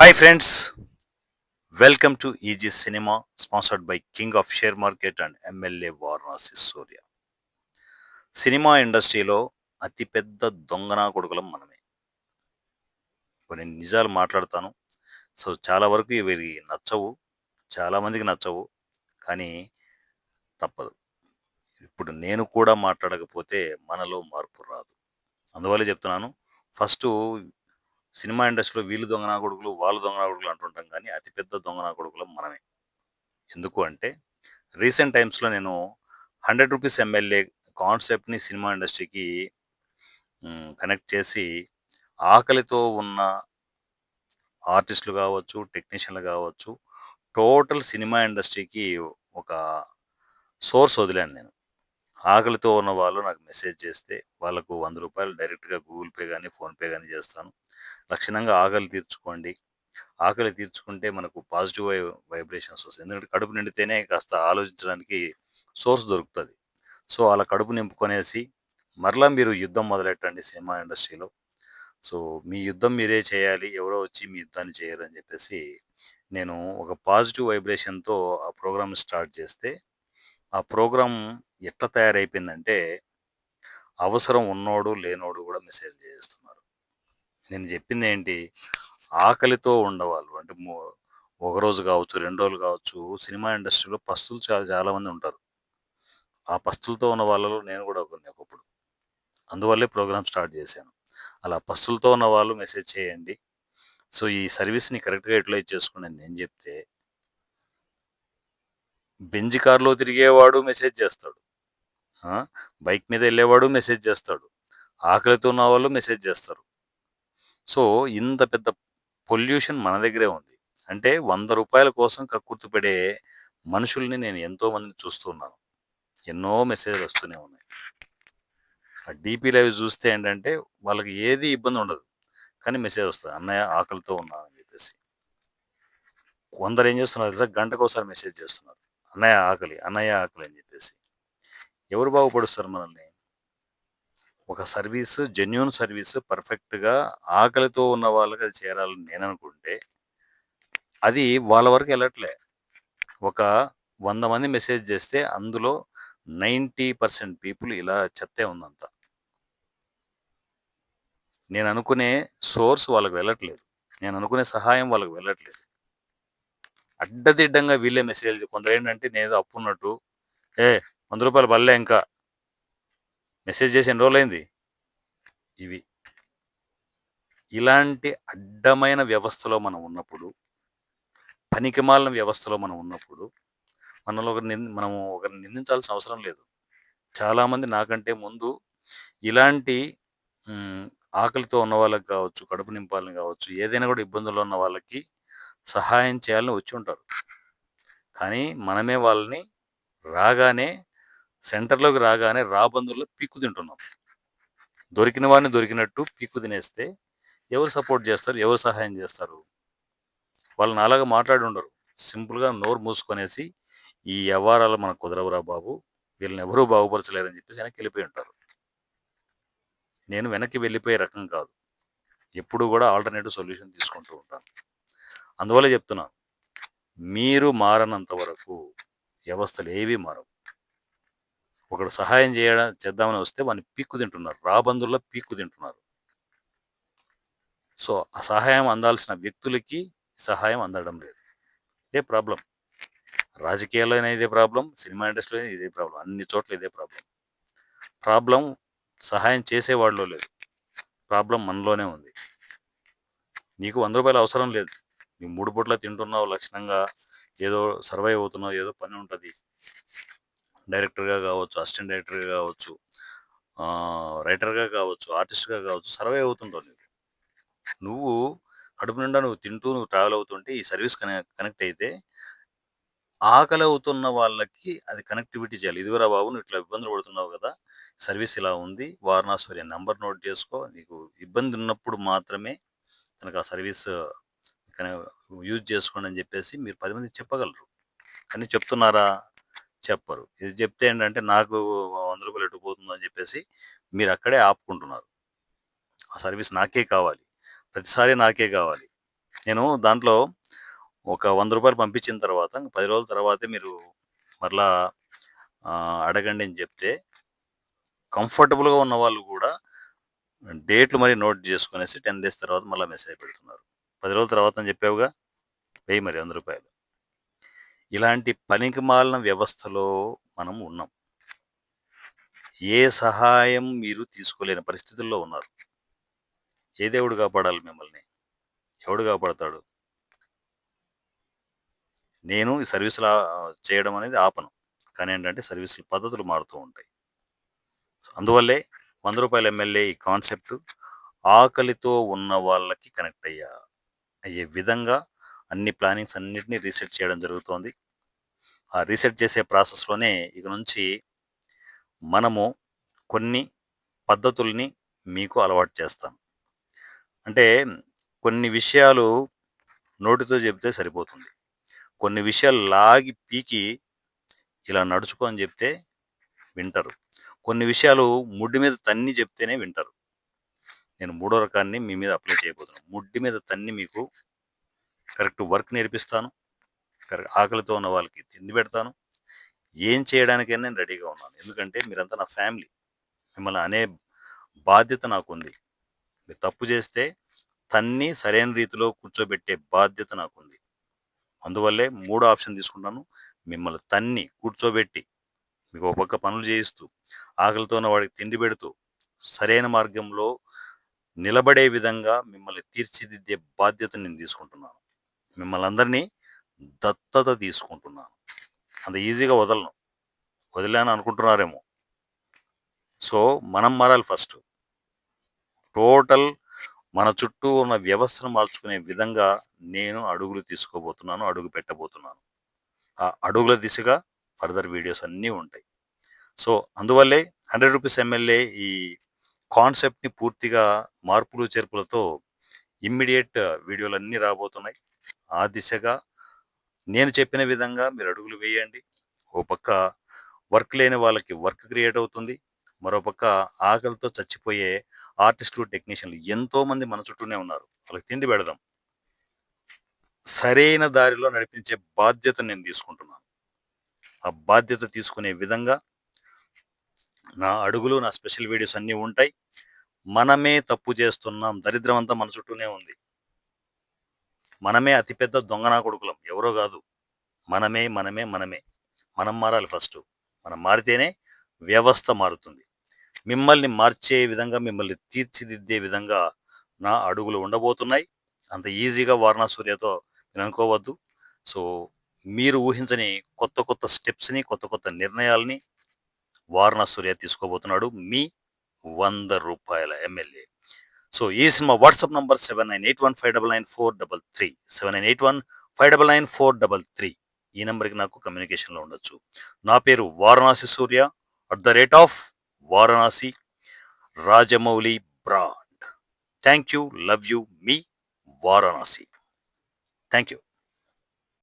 Hi friends welcome to easy cinema sponsored by king of share market and MLA Varanasi Surya cinema ఇండస్ట్రీలో అతిపెద్ద దొంగనా కొడుకులం మనమే. కొన్ని నిజాలు మాట్లాడతాను. సో చాలా వరకు ఇవి నచ్చవు చాలామందికి నచ్చవు కానీ తప్పదు. ఇప్పుడు నేను కూడా మాట్లాడకపోతే మనలో మార్పు రాదు. అందువల్ల చెప్తున్నాను ఫస్ట్ సినిమా ఇండస్ట్రీలో వీళ్ళు దొంగనా కొడుకులు వాళ్ళు దొంగనా కొడుకులు అంటుంటాం కానీ అతిపెద్ద దొంగనా కొడుకులు మనమే. ఎందుకు అంటే రీసెంట్ టైమ్స్లో నేను హండ్రెడ్ రూపీస్ ఎమ్మెల్యే కాన్సెప్ట్ని సినిమా ఇండస్ట్రీకి కనెక్ట్ చేసి ఆకలితో ఉన్న ఆర్టిస్టులు కావచ్చు టెక్నీషియన్లు కావచ్చు టోటల్ సినిమా ఇండస్ట్రీకి ఒక సోర్స్ వదిలాను నేను. ఆకలితో ఉన్న వాళ్ళు నాకు మెసేజ్ చేస్తే వాళ్ళకు వంద రూపాయలు డైరెక్ట్గా గూగుల్ పే కానీ ఫోన్పే కానీ చేస్తాను. లక్షణంగా ఆకలి తీర్చుకోండి. ఆకలి తీర్చుకుంటే మనకు పాజిటివ్ వై వైబ్రేషన్స్ వస్తాయి. ఎందుకంటే కడుపు నిండితేనే కాస్త ఆలోచించడానికి సోర్స్ దొరుకుతుంది. సో అలా కడుపు నింపుకొనేసి మరలా మీరు యుద్ధం మొదలెట్టండి సినిమా ఇండస్ట్రీలో. సో మీ యుద్ధం మీరే చేయాలి. ఎవరో వచ్చి మీ యుద్ధాన్ని చేయరు అని చెప్పేసి నేను ఒక పాజిటివ్ వైబ్రేషన్తో ఆ ప్రోగ్రామ్ స్టార్ట్ చేస్తే ఆ ప్రోగ్రామ్ ఎట్లా తయారైపోయిందంటే అవసరం ఉన్నోడు లేనోడు కూడా మెసేజ్ చేస్తుంది నేను చెప్పింది ఏంటి ఆకలితో ఉండవాళ్ళు. అంటే ఒక రోజు కావచ్చు రెండు రోజులు కావచ్చు సినిమా ఇండస్ట్రీలో పస్తులు చాలా చాలామంది ఉంటారు. ఆ పస్తులతో ఉన్న వాళ్ళలో నేను కూడా ఒకరిని ఒకప్పుడు. అందువల్లే ప్రోగ్రామ్ స్టార్ట్ చేశాను అలా పస్తులతో ఉన్న వాళ్ళు మెసేజ్ చేయండి. సో ఈ సర్వీస్ని కరెక్ట్గా యూటిలైజ్ చేసుకోండి నేను చెప్తే బెంజ్ కార్లో తిరిగేవాడు మెసేజ్ చేస్తాడు బైక్ మీద వెళ్ళేవాడు మెసేజ్ చేస్తాడు ఆకలితో ఉన్న వాళ్ళు మెసేజ్ చేస్తారు సో ఇంత పెద్ద పొల్యూషన్ మన దగ్గరే ఉంది. అంటే వంద రూపాయల కోసం కక్కుర్తిపడే మనుషుల్ని నేను ఎంతో మందిని చూస్తున్నాను ఎన్నో మెసేజ్లు వస్తూనే ఉన్నాయి. ఆ డీపీ లైవ్ చూస్తే ఏంటంటే వాళ్ళకి ఏది ఇబ్బంది ఉండదు. కానీ మెసేజ్ వస్తుంది. అన్నయ్య ఆకలితో ఉన్నాను అని చెప్పేసి. కొందరు ఏం చేస్తున్నారు తెలుసా? గంటకు ఒకసారి మెసేజ్ చేస్తున్నారు. అన్నయ్య ఆకలి అన్నయ్య ఆకలి అని చెప్పేసి. ఎవరు బాగుపడుస్తారు మనల్ని? ఒక సర్వీస్ జెన్యున్ సర్వీస్ పర్ఫెక్ట్గా ఆకలితో ఉన్న వాళ్ళకి అది చేరాలని నేను అనుకుంటే అది వాళ్ళ వరకు వెళ్ళట్లే ఒక వంద మంది మెసేజ్ చేస్తే అందులో నైంటీ పర్సెంట్ పీపుల్ ఇలా చెత్తే ఉందంతా. నేను అనుకునే సోర్స్ వాళ్ళకి వెళ్ళట్లేదు. నేను అనుకునే సహాయం వాళ్ళకి వెళ్ళట్లేదు. అడ్డదిడ్డంగా వీళ్ళే మెసేజ్ కొందరు ఏంటంటే నేను అప్పు ఉన్నట్టు ఏ వంద రూపాయలు బల్లే ఇంకా. మెసేజ్ చేసి ఎన్ని రోజులైంది? ఇవి. ఇలాంటి అడ్డమైన వ్యవస్థలో మనం ఉన్నప్పుడు పనికిమాలిన వ్యవస్థలో మనం ఉన్నప్పుడు మనలో ఒకరి నింద మనము ఒకరిని నిందించాల్సిన అవసరం లేదు. చాలామంది నాకంటే ముందు ఇలాంటి ఆకలితో ఉన్న వాళ్ళకి కావచ్చు కడుపు నింపాలని కావచ్చు ఏదైనా కూడా ఇబ్బందుల్లో ఉన్న వాళ్ళకి సహాయం చేయాలని వచ్చి ఉంటారు. కానీ మనమే వాళ్ళని రాగానే సెంటర్లోకి రాగానే రాబందుల్లో పీక్కు తింటున్నాం. దొరికిన వాడిని దొరికినట్టు పీక్కు తినేస్తే ఎవరు సపోర్ట్ చేస్తారు? ఎవరు సహాయం చేస్తారు? వాళ్ళు నాలాగా మాట్లాడి ఉండరు. సింపుల్గా నోరు మూసుకొనేసి ఈ వ్యవహారాలు మనకు కుదరవురా బాబు వీళ్ళని ఎవరూ బాగుపరచలేరని చెప్పేసి వెనక్కి వెళ్ళిపోయి ఉంటారు. నేను వెనక్కి వెళ్ళిపోయే రకం కాదు. ఎప్పుడు కూడా ఆల్టర్నేటివ్ సొల్యూషన్ తీసుకుంటూ ఉంటాను. అందువల్ల చెప్తున్నాను మీరు మారనంత వరకు వ్యవస్థలు ఏవి మారవు. ఒకడు సహాయం చేయడం చేద్దామని వస్తే వాడిని పీక్కు తింటున్నారు. రాబందుల్లో పీక్కు తింటున్నారు. సో ఆ సహాయం అందాల్సిన వ్యక్తులకి సహాయం అందడం లేదు. ఇదే ప్రాబ్లం. రాజకీయాల్లోనే ఇదే ప్రాబ్లం సినిమా ఇండస్ట్రీలో ఇదే ప్రాబ్లం అన్ని చోట్ల ఇదే ప్రాబ్లం. ప్రాబ్లం సహాయం చేసేవాడిలో లేదు. ప్రాబ్లం మనలోనే ఉంది. నీకు వంద రూపాయలు అవసరం లేదు. నీ మూడు పూట్ల తింటున్నావు లక్షణంగా ఏదో సర్వైవ్ అవుతున్నావు ఏదో పని ఉంటుంది. డైరెక్టర్గా కావచ్చు అసిస్టెంట్ డైరెక్టర్గా కావచ్చు రైటర్గా కావచ్చు ఆర్టిస్ట్గా కావచ్చు సర్వే అవుతుంటావు నీకు. నువ్వు కడుపు నిండా నువ్వు తింటూ నువ్వు ట్రావెల్ అవుతుంటే ఈ సర్వీస్ కనెక్ట్ కనెక్ట్ అయితే ఆకలి అవుతున్న వాళ్ళకి అది కనెక్టివిటీ చేయాలి. ఇదిగురా బాబు నువ్వు ఇట్లా ఇబ్బందులు పడుతున్నావు కదా సర్వీస్ ఇలా ఉంది వారణాశ్వరి నంబర్ నోట్ చేసుకో నీకు ఇబ్బంది ఉన్నప్పుడు మాత్రమే తనకు ఆ సర్వీస్ యూజ్ చేసుకోండి అని చెప్పేసి మీరు పది మంది చెప్పగలరు. కానీ చెప్తున్నారా? చెప్పరు. ఇది చెప్తే ఏంటంటే నాకు వంద రూపాయలు ఎటు పోతుందని చెప్పేసి మీరు అక్కడే ఆపుకుంటున్నారు. ఆ సర్వీస్ నాకే కావాలి. ప్రతిసారి నాకే కావాలి. నేను దాంట్లో ఒక వంద రూపాయలు పంపించిన తర్వాత పది రోజుల తర్వాతే మీరు మరలా అడగండి అని చెప్తే కంఫర్టబుల్గా ఉన్న వాళ్ళు కూడా డేట్లు మరి నోట్ చేసుకునేసి టెన్ డేస్ తర్వాత మళ్ళీ మెసేజ్ పెడుతున్నారు. పది రోజుల తర్వాత అని చెప్పావుగా? వెయ్యి మరి వంద రూపాయలు. ఇలాంటి పనికి మాలిన వ్యవస్థలో మనం ఉన్నాం. ఏ సహాయం మీరు తీసుకోలేని పరిస్థితుల్లో ఉన్నారు. ఏ దేవుడు కాపాడాలి మిమ్మల్ని? ఎవడు కాపాడతాడు? నేను ఈ సర్వీసులు చేయడం అనేది ఆపను. కానీ ఏంటంటే సర్వీసుల పద్ధతులు మారుతూ ఉంటాయి. అందువల్లే వంద రూపాయల ఎమ్మెల్యే ఈ కాన్సెప్ట్ ఆకలితో ఉన్న వాళ్ళకి కనెక్ట్ అయ్యా అయ్యే విధంగా అన్ని ప్లానింగ్స్ అన్నిటినీ రీసెట్ చేయడం జరుగుతోంది. ఆ రీసెట్ చేసే ప్రాసెస్లోనే ఇక నుంచి మనము కొన్ని పద్ధతుల్ని మీకు అలవాటు చేస్తాం. అంటే కొన్ని విషయాలు నోటితో చెబితే సరిపోతుంది. కొన్ని విషయాలు లాగి పీకి ఇలా నడుచుకో అని చెప్తే వింటారు. కొన్ని విషయాలు ముడ్డి మీద తన్ని చెప్తేనే వింటారు. నేను మూడో రకాన్ని మీ మీద అప్లై చేయబోతున్నాను ముడ్డి మీద తన్ని మీకు కరెక్ట్ వర్క్ నేర్పిస్తాను. కరెక్ట్ ఆకలితో ఉన్న వాళ్ళకి తిండి పెడతాను. ఏం చేయడానికైనా నేను రెడీగా ఉన్నాను. ఎందుకంటే మీరంతా నా ఫ్యామిలీ. మిమ్మల్ని అనే బాధ్యత నాకుంది. మీరు తప్పు చేస్తే తన్ని సరైన రీతిలో కూర్చోబెట్టే బాధ్యత నాకుంది. అందువల్లే మూడో ఆప్షన్ తీసుకుంటాను. మిమ్మల్ని తన్ని కూర్చోబెట్టి మీకు ఒక పక్క పనులు చేయిస్తూ ఆకలితో ఉన్న వాడికి తిండి పెడుతూ సరైన మార్గంలో నిలబడే విధంగా మిమ్మల్ని తీర్చిదిద్దే బాధ్యత నేను తీసుకుంటున్నాను. మిమ్మల్ని అందరినీ దత్తత తీసుకుంటున్నాను. అంత ఈజీగా వదలను. వదిలాను అనుకుంటున్నారేమో. సో మనం మారాలి ఫస్ట్. టోటల్ మన చుట్టూ ఉన్న వ్యవస్థను మార్చుకునే విధంగా నేను అడుగులు తీసుకోబోతున్నాను అడుగు పెట్టబోతున్నాను. ఆ అడుగుల దిశగా ఫర్దర్ వీడియోస్ అన్నీ ఉంటాయి. సో అందువల్లే హండ్రెడ్ రూపీస్ ఎమ్మెల్యే ఈ కాన్సెప్ట్ని పూర్తిగా మార్పులు చేర్పులతో ఇమ్మీడియట్ వీడియోలు అన్నీ రాబోతున్నాయి. ఆ దిశగా నేను చెప్పిన విధంగా మీరు అడుగులు వేయండి. ఓ పక్క వర్క్ లేని వాళ్ళకి వర్క్ క్రియేట్ అవుతుంది. మరో పక్క ఆకలితో చచ్చిపోయే ఆర్టిస్టులు టెక్నీషియన్లు ఎంతో మంది మన చుట్టూనే ఉన్నారు. వాళ్ళకి తిండి పెడదాం. సరైన దారిలో నడిపించే బాధ్యత నేను తీసుకుంటున్నాను. ఆ బాధ్యత తీసుకునే విధంగా నా అడుగులు నా స్పెషల్ వీడియోస్ అన్నీ ఉంటాయి. మనమే తప్పు చేస్తున్నాం. దరిద్రం అంతా మన చుట్టూనే ఉంది. మనమే అతిపెద్ద దొంగనా కొడుకులం. ఎవరో కాదు. మనమే మనమే మనమే. మనం మారాలి ఫస్ట్. మనం మారితేనే వ్యవస్థ మారుతుంది. మిమ్మల్ని మార్చే విధంగా మిమ్మల్ని తీర్చిదిద్దే విధంగా నా అడుగులు ఉండబోతున్నాయి. అంత ఈజీగా వారణా సూర్యతో అనుకోవద్దు. సో మీరు ఊహించని కొత్త కొత్త స్టెప్స్ని కొత్త కొత్త నిర్ణయాల్ని వారణా సూర్య తీసుకోబోతున్నాడు మీ వంద రూపాయల ఎమ్మెల్యే. సో ఈ cinema whatsapp number seven nine eight one five double nine four double three. Seven nine eight one five double nine four double three. ఈ నెంబర్కి నాకు కమ్యూనికేషన్లో ఉండొచ్చు. నా పేరు Varanasi Surya. At the rate of Varanasi Rajamouli brand. Thank you. Love you. Me Varanasi. Thank you.